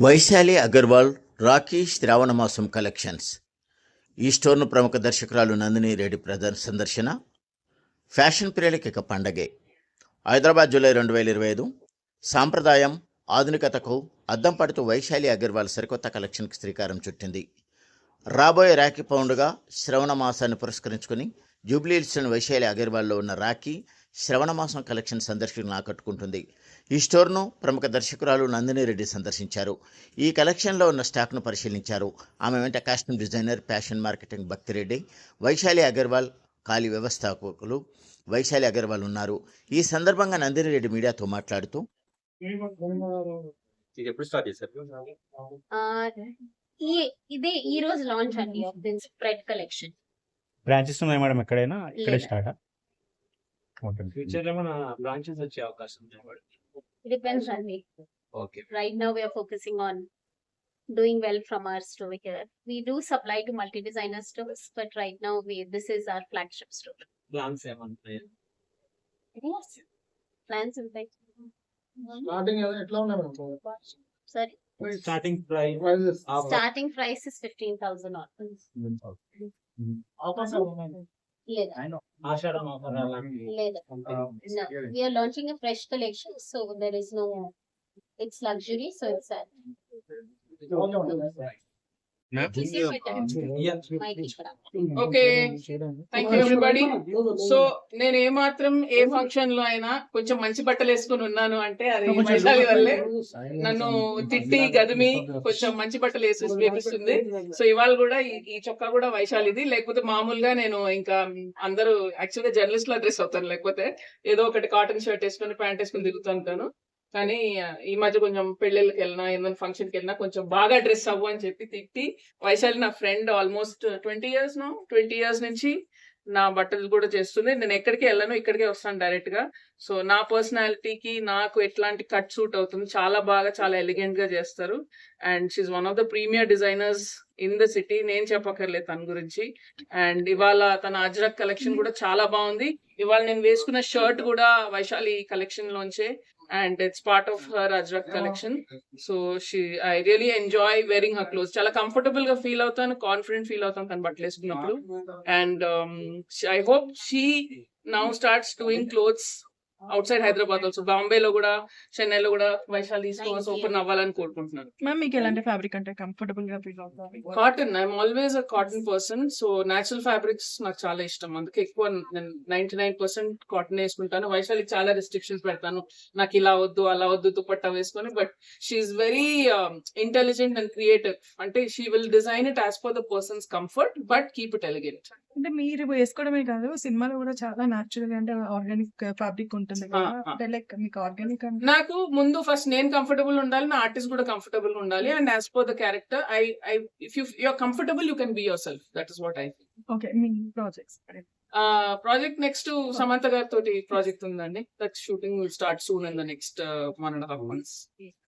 వైశాలి అగర్వాల్ రాకీ శ్రావణమాసం కలెక్షన్స్. ఈ స్టోర్ను ప్రముఖ దర్శకురాలు నందిని రెడ్డి ప్రదర్ సందర్శన. ఫ్యాషన్ ప్రియులకి ఇక పండగే. హైదరాబాద్ జూలై రెండు వేల ఇరవై ఐదు. సాంప్రదాయం ఆధునికతకు అద్దం పడుతూ వైశాలి అగర్వాల్ సరికొత్త కలెక్షన్కి శ్రీకారం చుట్టింది. రాబోయే రాఖీ పౌండ్గా శ్రవణ మాసాన్ని పురస్కరించుకుని జూబ్లీహిల్స్లోని వైశాలి అగర్వాల్లో ఉన్న రాఖీ శ్రవణ మాసం కలెక్షన్ సందర్శకులను ఆకట్టుకుంటుంది. ఈ స్టోర్ను ప్రముఖ దర్శకురాలు నందిని రెడ్డి సందర్శించారు. ఈ కలెక్షన్లో ఉన్న స్టాక్ను పరిశీలించారు. ఆమె వెంట costume designer fashion marketing భక్తిరెడ్డి Vaishali Agarwal ఖాళీ వ్యవస్థాపకులు వైశాలి అగర్వాల్ ఉన్నారు. ఈ సందర్భంగా నందిని రెడ్డి మీడియాతో మాట్లాడుతూ ఇది ఎప్పుడు స్టార్ట్ చేశారు? ఆ, ఈ ఇదే ఈ రోజు లాంచ్ అండి స్ప్రెడ్ కలెక్షన్ బ్రాంచెస్ ఉన్నాయి మేడం ఎక్కడైనా? ఇక్కడే. స్టార్ట్? ఫ్యూచర్లో మన బ్రాంచెస్ వచ్చే అవకాశం ఉంది డిపెండ్స్ అండి okay right now we're focusing on doing well from our store here we do supply to multi designer stores but right now we this is our flagship store plans ఏమంటున్నాయి? Plans ఉంటాయి starting ఎట్లా ఉన్నాయి madam? సరే starting price prices starting price is fifteen thousand offers లేదా ఆషాఢం offer అలాంటి లేదా we are launching a fresh collection so there is no it's luxury so Okay thank you everybody so నేను ఏ మాత్రం ఏ ఫంక్షన్లో అయినా కొంచెం మంచి బట్టలు వేసుకుని ఉన్నాను అంటే అది వైశాలి వల్లే. నన్ను తిట్టి గదిమి కొంచెం మంచి బట్టలు వేసి వేపిస్తుంది. సో ఇవాళ కూడా ఈ- చొక్కా కూడా వైశాలిది. లేకపోతే మామూలుగా నేను ఇంకా అందరూ యాక్చువల్గా జర్నలిస్ట్ లా డ్రెస్ అవుతాను. లేకపోతే ఏదో ఒకటి కాటన్ షర్ట్ వేసుకొని ప్యాంట్ వేసుకొని తిరుగుతూ ఉంటాను. కానీ ఈ మధ్య కొంచెం పెళ్ళిళ్ళకి వెళ్ళినా ఏదైనా ఫంక్షన్కి వెళ్ళినా కొంచెం బాగా డ్రెస్ అవ్వు అని చెప్పి తిట్టి వైశాలి నా friend almost twenty years no twenty years నుంచి నా బట్టలు కూడా చేస్తుంది. నేను ఎక్కడికి వెళ్ళను ఇక్కడికే వస్తాను డైరెక్ట్గా సో నా పర్సనాలిటీకి నాకు ఎట్లాంటి కట్ సూట్ అవుతుంది చాలా బాగా చాలా ఎలిగెంట్గా చేస్తారు. And she's one of the premier designers in the city నేను చెప్పక్కర్లేదు తన గురించి. అండ్ ఇవాళ తన అజ్రక్ కలెక్షన్ కూడా చాలా బాగుంది. ఇవాళ నేను వేసుకున్న షర్ట్ కూడా Vaishali collection లోంచే and it's part of her ajrak collection so she I really enjoy wearing her clothes చాలా కంఫర్టబుల్గా ఫీల్ అవుతాను కాన్ఫిడెంట్ ఫీల్ అవుతాను తను బట్టలు వేసుకున్నప్పుడు. And I hope she now starts doing clothes outside Hyderabad also Bombay లో కూడా చెన్నైలో కూడా వైశాలి స్టోర్స్ ఓపెన్ అవ్వాలని కోరుకుంటున్నాను మ్యామ్ మీకు ఎలాంటి ఫ్యాబ్రిక్ అంటే కంఫర్టబుల్గా ఫీల్ అవుతుంది? Cotton I'm always a cotton person so natural fabrics నాకు చాలా ఇష్టం. అందుకే ఎక్కువ నేను నైన్టీ నైన్ పర్సెంట్ కాటన్ వేసుకుంటాను. వైశాలికి చాలా రెస్ట్రిక్షన్స్ పెడతాను. నాకు ఇలా వద్దు అలా వద్దు దుపట్టా వేసుకొని but she's very intelligent and creative అంటే she will design it as per the person's comfort but keep it elegant అంటే మీరు వేసుకోవడమే కాదు సినిమాలో కూడా చాలా న్యాచురల్ అంటే ఆర్గానిక్ ఫ్యాబ్రిక్ ఉంటుంది కదా ఆ, ఆ. అంటే లైక్ మీకు ఆర్గానిక్ అంటే నాకు ముందు ఫస్ట్ నేను కంఫర్టబుల్ ఉండాలి నా ఆర్టిస్ట్ కూడా కంఫర్టబుల్ ఉండాలి. And as per the character I I if you you're comfortable you can be yourself that is what I okay me projects project next Samantha గారితో ప్రాజెక్ట్ ఉందండి. That shooting will start soon in the next one and half months